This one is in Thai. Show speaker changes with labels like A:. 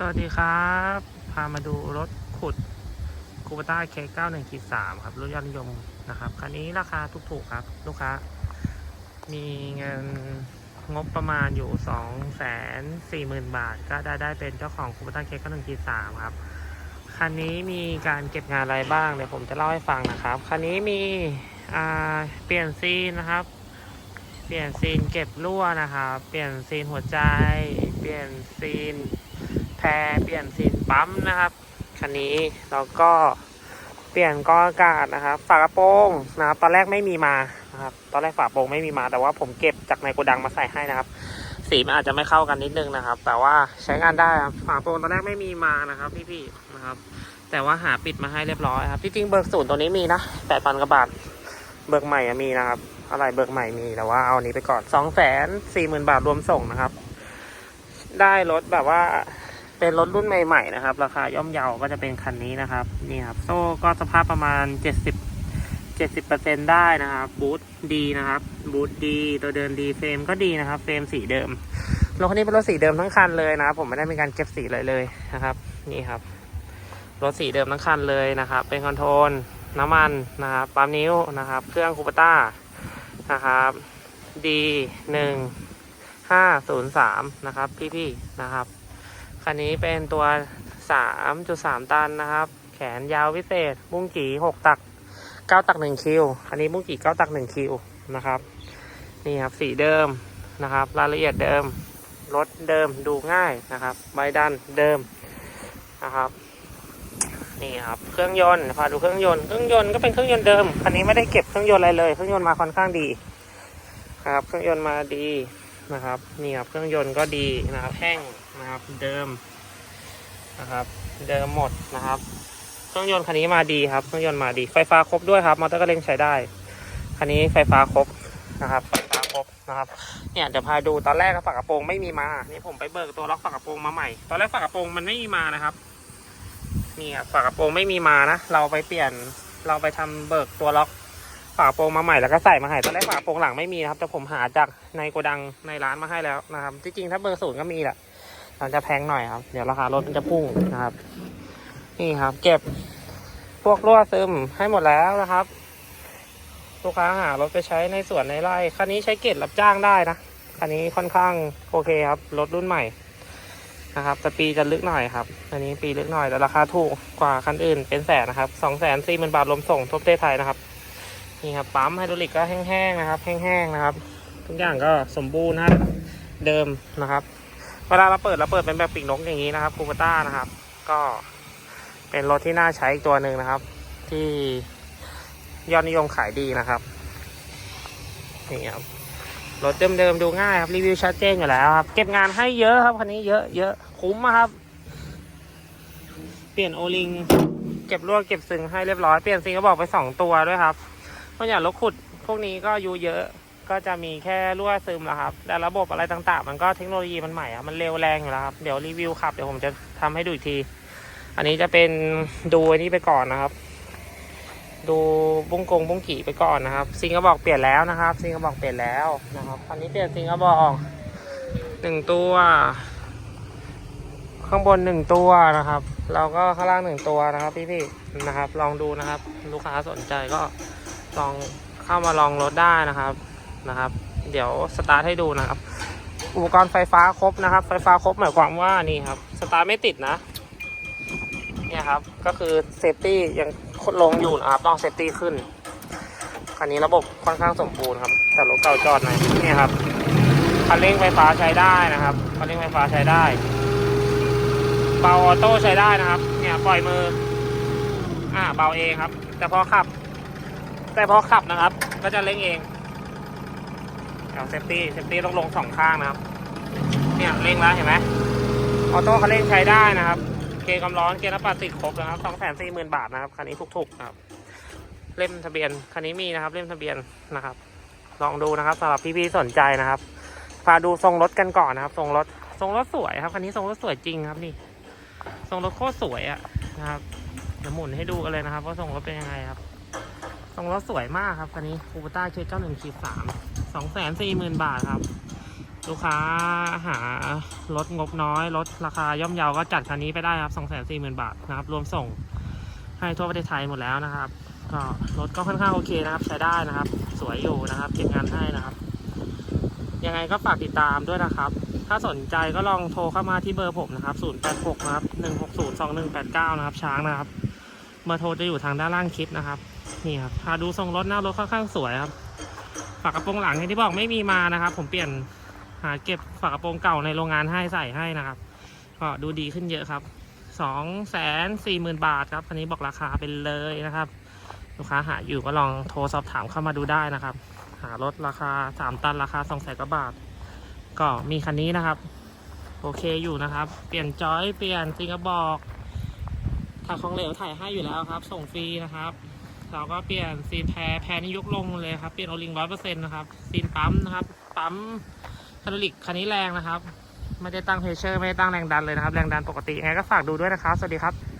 A: สวัสดีครับ พามาดูรถขุดคูปต้าเค91ขีด3ครับ รถยอดนิยมนะครับ คันนี้ราคาถูกๆครับ ลูกค้า มีเงินงบประมาณอยู่2 4 0 0 0 0บาท ก็ได้ได้เป็นเจ้าของคูปต้าเค91ขีด3ครับ คันนี้มีการเก็บงานอะไรบ้างเดี๋ยวผมจะเล่าให้ฟังนะครับ คันนี้มีเปลี่ยนซีนนะครับ เปลี่ยนซีนเก็บรั่วนะครับ เปลี่ยนซีนหัวใจ เปลี่ยนซีน แพรเปลี่ยนซีนปั๊มนะครับ คันนี้แล้วก็เปลี่ยนกรองอากาศนะครับ ฝากระโปรงนะครับ ตอนแรกไม่มีมานะครับ ตอนแรกฝากระโปรงไม่มีมา แต่ว่าผมเก็บจากในโกดังมาใส่ให้นะครับ สีมันอาจจะไม่เข้ากันนิดนึงนะครับ แต่ว่าใช้งานได้ครับฝากระโปรงตอนแรกไม่มีมานะครับพี่ๆนะครับ แต่ว่าหาปิดมาให้เรียบร้อยครับ ที่จริงเบิกศูนย์ตัวนี้มีนะแปดพันกว่าบาท เบิกใหม่มีนะครับอะไรเบิกใหม่มีแต่ว่าเอานี้ไปก่อนสองแสนสี่หมื่นบาทรวมส่งนะครับ ได้รถแบบว่า เป็นรถรุ่นใหม่ๆนะครับ ราคาย่อมเยาก็จะเป็นคันนี้นะครับ นี่ครับ โซ่ก็สภาพประมาณ 70 70%ได้นะครับ บูทดีนะครับ บูทดี ตัวเดินดี เฟรมก็ดีนะครับ เฟรมสีเดิม รถคันนี้เป็นรถสีเดิมทั้งคันเลยนะครับ ผมไม่ได้มีการเก็บสีเลยเลยนะครับ นี่ครับ รถสีเดิมทั้งคันเลยนะครับ เป็นคอนโทรล น้ำมันนะครับ ปั๊มนิ้วนะครับ เครื่องคูปต้านะครับดีหนึ่งห้าศูนย์สามนะครับ พี่ๆนะครับ คันนี้เป็นตัว 3.3 ตันนะครับ แขนยาวพิเศษ บุ้งกี่6ตัก 9 ตัก 1 คิวคันนี้บุ้งกี่9ตัก 1 คิวนะครับ นี่ครับสีเดิมนะครับ รายละเอียดเดิม รถเดิมดูง่ายนะครับ ใบดันเดิมนะครับนี่ครับเครื่องยนต์พาดูเครื่องยนต์เครื่องยนต์ก็เป็นเครื่องยนต์เดิมคันนี้ไม่ได้เก็บเครื่องยนต์อะไรเลย เครื่องยนต์มาค่อนข้างดีนะครับ เครื่องยนต์มาดีนะครับนี่ครับเครื่องยนต์ก็ดีนะครับแห้ง นะครับ เดิมนะครับ เดิมหมดนะครับเครื่องยนต์คันนี้มาดีครับเครื่องยนต์มาดีไฟฟ้าครบด้วยครับมอเตอร์ก็เร่งใช้ได้คันนี้ไฟฟ้าครบนะครับไฟฟ้าครบนะครับ เนี่ยเดี๋ยวพาดูตอนแรกฝากระโปรงไม่มีมานี่ผมไปเบิกตัวล็อกฝากระโปรงมาใหม่ ตอนแรกฝากระโปรงมันไม่มีมานะครับนี่ครับฝากระโปรงไม่มีมานะเราไปเปลี่ยนเราไปทำเบิกตัวล็อกฝากระโปรงมาใหม่แล้วก็ใส่มาให้ตอนแรกฝากระโปรงหลังไม่มีนะครับแต่ผมหาจากในโกดังในร้านมาให้แล้วนะครับที่จริงถ้าเบอร์ศูนย์ก็มีแหละ มันจะแพงหน่อยครับ เดี๋ยวราคารถมันจะพุ่งนะครับ นี่ครับ เก็บพวกรั่วซึมให้หมดแล้วนะครับ ลูกค้าหารถไปใช้ในสวนในไร่คันนี้ใช้เกตรับจ้างได้นะคันนี้ค่อนข้างโอเคครับรถรุ่นใหม่นะครับแต่ปีจะลึกหน่อยครับ อันนี้ปีลึกหน่อยแต่ราคาถูกกว่าคันอื่นเป็นแสนนะครับสองแสนสี่หมื่นบาทรวมส่งทั่วประเทศไทยนะครับนี่ครับปั๊มไฮดรอลิกก็แห้งๆนะครับ แห้งๆนะครับ ทุกอย่างก็สมบูรณ์นะเดิมนะครับ เวลาเราเปิดเราเปิดเป็นแบบปีกนกอย่างนี้นะครับคูปต้านะครับ ก็เป็นรถที่น่าใช้อีกตัวหนึ่งนะครับ ที่ยอดนิยมขายดีนะครับนี่ครับรถเดิมๆดูง่ายครับรีวิวชัดเจนอยู่แล้วครับ เก็บงานให้เยอะครับคันนี้เยอะเยอะคุ้มครับ เปลี่ยนโอลิงเก็บลวดเก็บซึงให้เรียบร้อยเปลี่ยนซิงก็บอกไปสองตัวด้วยครับเพราะอย่างรถขุดพวกนี้ก็อายูเยอะ ก็จะมีแค่รั่วซึมแล้วครับ แต่ระบบอะไรต่างๆ มันก็เทคโนโลยีมันใหม่อะมันเร็วแรงอยู่แล้วครับ เดี๋ยวรีวิวขับ เดี๋ยวผมจะทำให้ดูอีกที อันนี้จะเป็นดูอันนี้ไปก่อนนะครับ ดูบุ้งกงบุ้งกี่ไปก่อนนะครับ ซิงก็บอกเปลี่ยนแล้วนะครับ ซิงก็บอกเปลี่ยนแล้วนะครับ อันนี้เปลี่ยนซิงก็บอกหนึ่งตัว ข้างบนหนึ่งตัวนะครับ เราก็ข้างล่างหนึ่งตัวนะครับ พี่ๆนะครับ ลองดูนะครับ ลูกค้าสนใจก็ลองเข้ามาลองรถได้นะครับ นะครับ เดี๋ยวสตาร์ทให้ดูนะครับ อุปกรณ์ไฟฟ้าครบนะครับ ไฟฟ้าครบหมายความว่านี่ครับสตาร์ทไม่ติดนะเนี่ยครับก็คือเซฟตี้ยังคดลงอยู่นะครับต้องเซฟตี้ขึ้นคันนี้ระบบค่อนข้างสมบูรณ์ครับแต่รถเก่าจอดหน่อยเนี่ยครับคันเร่งไฟฟ้าใช้ได้นะครับคันเร่งไฟฟ้าใช้ได้เบาออโต้ใช้ได้นะครับ เนี่ยปล่อยมือ อ่าเบาเองครับ แต่พอขับ แต่พอขับนะครับ ก็จะเร่งเอง เอาเซฟตี้เซฟตี้ต้องลงสองข้างนะครับ เนี่ยเร่งแล้วเห็นไหมออโต้คันเร่งใช้ได้นะครับ เกยร์ความร้อนเกยร์น้ำปลาติดครบนะครับสองแสนสี่หมื่นบาทนะครับคันนี้ถูกๆนะครับ เล่มทะเบียนคันนี้มีนะครับ เล่มทะเบียนนะครับ ลองดูนะครับสำหรับพี่ๆสนใจนะครับพาดูทรงรถกันก่อนนะครับ ทรงรถทรงรถสวยครับคันนี้ทรงรถสวยจริงครับนี่ทรงรถโคตรสวยอะนะครับเดี๋ยวหมุนให้ดูกันเลยนะครับว่าทรงรถเป็นยังไงครับทรงรถสวยมากครับคันนี้คูปต้าเคเก้าหนึ่งขีดสาม องแสนสี่หมื่นบาทครับ ลูกค้าหารถงบน้อยรถราคาย่อมเยาก็จัดคันนี้ไปได้ครับ2 4 0 0 0 0บาทนะครับ รวมส่งให้ทั่วประเทศไทยหมดแล้วนะครับ ก็รถก็ค่อนข้างโอเคนะครับ ใช้ได้นะครับ สวยอยู่นะครับเก็บงานให้นะครับ ยังไงก็ฝากติดตามด้วยนะครับ ถ้าสนใจก็ลองโทรเข้ามาที่เบอร์ผมนะครับ086นะครับ160 2189นะครับ ช้างนะครับเบอร์โทรจะอยู่ทางด้านล่างคลิปนะครับ นี่ครับพาดูทรงรถหน้ารถค่อนข้างสวยครับ ฝากระโปรงหลังอย่างที่บอกไม่มีมานะครับ ผมเปลี่ยนหาเก็บฝากระโปรงเก่าในโรงงานให้ใส่ให้นะครับ ก็ดูดีขึ้นเยอะครับสองแสนสี่หมื่นบาทครับอันนี้บอกราคาเป็นเลยนะครับ ลูกค้าหาอยู่ก็ลองโทรสอบถามเข้ามาดูได้นะครับ หารถราคาสามตันราคาสองแสนกว่าบาท ก็มีคันนี้นะครับ โอเคอยู่นะครับ เปลี่ยนจอยเปลี่ยนซิงกระบอกถ่ายของเหลวถ่ายให้อยู่แล้วครับ ส่งฟรีนะครับ เราก็เปลี่ยนซีนแพรแพรนี่ยกลงเลยครับ เปลี่ยนโอลิงร้อยเปอร์เซ็นต์นะครับ ซีนปั๊มนะครับ ปั๊มคาร์ลิกคันนี้แรงนะครับ ไม่ได้ตั้งเพเชอร์ ไม่ได้ตั้งแรงดันเลยนะครับ แรงดันปกติยังไงก็ฝากดูด้วยนะครับ สวัสดีครับ